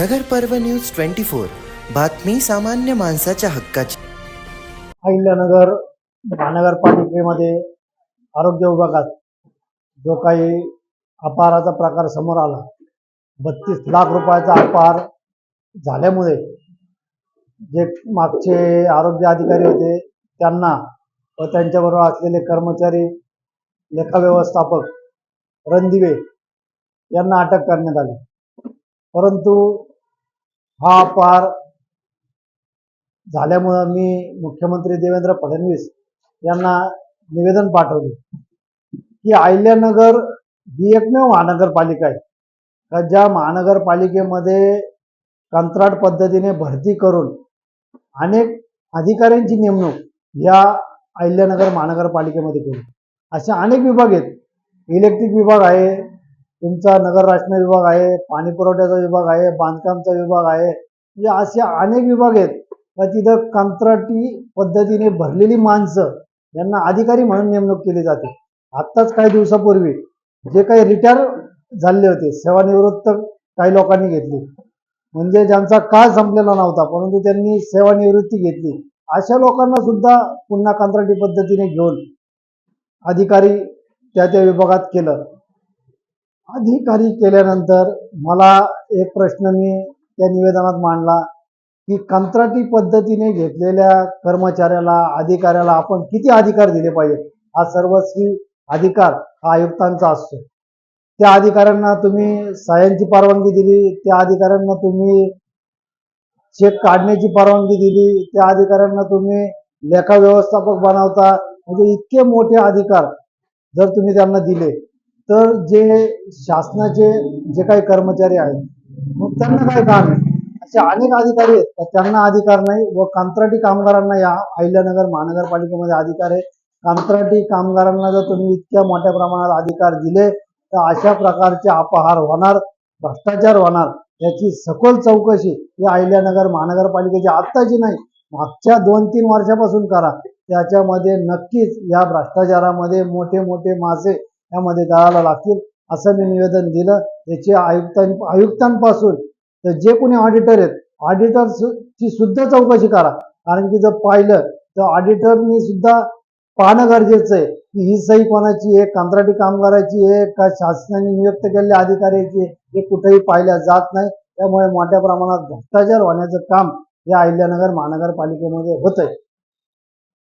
नगर पर्व news twenty four. बातमी सामान्य माणसाच्या हक्काची. अहिल्यानगर महानगरपालिकेमध्ये आरोग्य विभागात जो काही अपहाराचा प्रकार समोर आला बत्तीस लाख रुपयाचा अपहार झाल्यामुळे जे मागचे आरोग्य अधिकारी होते त्यांना व त्यांच्याबरोबर असलेले कर्मचारी लेखा व्यवस्थापक रणदिवे यांना अटक करण्यात आली. परंतु हा पार झाल्यामुळं मी मुख्यमंत्री देवेंद्र फडणवीस यांना निवेदन पाठवले. की अहिल्यानगर ही एकमेव महानगरपालिका आहे. का ज्या महानगरपालिकेमध्ये कंत्राट पद्धतीने भरती करून अनेक अधिकाऱ्यांची नेमणूक या अहिल्यानगर महानगरपालिकेमध्ये केली असे अनेक विभाग आहेत. इलेक्ट्रिक विभाग आहे तुमचा नगर राशन विभाग आहे पाणी पुरवठ्याचा विभाग आहे बांधकामचा विभाग आहे. म्हणजे असे अनेक विभाग आहेत. का तिथं कंत्राटी पद्धतीने भरलेली माणसं यांना अधिकारी म्हणून नेमणूक केली जाते. आत्ताच काही दिवसापूर्वी जे काही रिटायर झाले होते सेवानिवृत्त काही लोकांनी घेतली. म्हणजे ज्यांचा काळ संपलेला नव्हता परंतु त्यांनी सेवानिवृत्ती घेतली. अशा लोकांना सुद्धा पुन्हा कंत्राटी पद्धतीने घेऊन अधिकारी त्या त्या विभागात केलं. अधिकारी केल्यानंतर मला एक प्रश्न मी त्या निवेदनात मांडला की कंत्राटी पद्धतीने घेतलेल्या कर्मचाऱ्याला अधिकाऱ्याला आपण किती अधिकार दिले पाहिजेत? हा सर्वस्वी अधिकार हा आयुक्तांचा असतो. त्या अधिकाऱ्यांना तुम्ही सह्यांची परवानगी दिली त्या अधिकाऱ्यांना तुम्ही चेक काढण्याची परवानगी दिली त्या अधिकाऱ्यांना तुम्ही लेखा व्यवस्थापक बनवता. म्हणजे इतके मोठे अधिकार जर तुम्ही त्यांना दिले तर जे शासनाचे जे काही कर्मचारी आहेत मग त्यांना काय काम आहे? असे अनेक अधिकारी आहेत तर त्यांना अधिकार नाही व कंत्राटी कामगारांना या अहिल्यानगर महानगरपालिकेमध्ये अधिकार आहे. कंत्राटी कामगारांना जर तुम्ही इतक्या मोठ्या प्रमाणात अधिकार दिले तर अशा प्रकारचे अपहार होणार भ्रष्टाचार होणार याची सखोल चौकशी या अहिल्यानगर महानगरपालिकेची आत्ताची नाही मागच्या दोन तीन वर्षापासून करा. त्याच्यामध्ये नक्कीच या भ्रष्टाचारामध्ये मोठे मोठे मासे यामध्ये गळायला लागतील असं मी निवेदन दिलं. याचे आयुक्तां आयुक्तांपासून तर जे कोणी ऑडिटर आहेत ऑडिटरची सुद्धा चौकशी करा. कारण की जर पाहिलं तर ऑडिटरनी सुद्धा पाहणं गरजेचं आहे की ही सही कोणाची आहे कंत्राटी कामगाराची आहे का शासनाने नियुक्त केलेल्या अधिकाऱ्याची हे कुठेही पाहिल्या जात नाही. त्यामुळे मोठ्या प्रमाणात भ्रष्टाचार होण्याचं काम या अहिल्यानगर महानगरपालिकेमध्ये होत आहे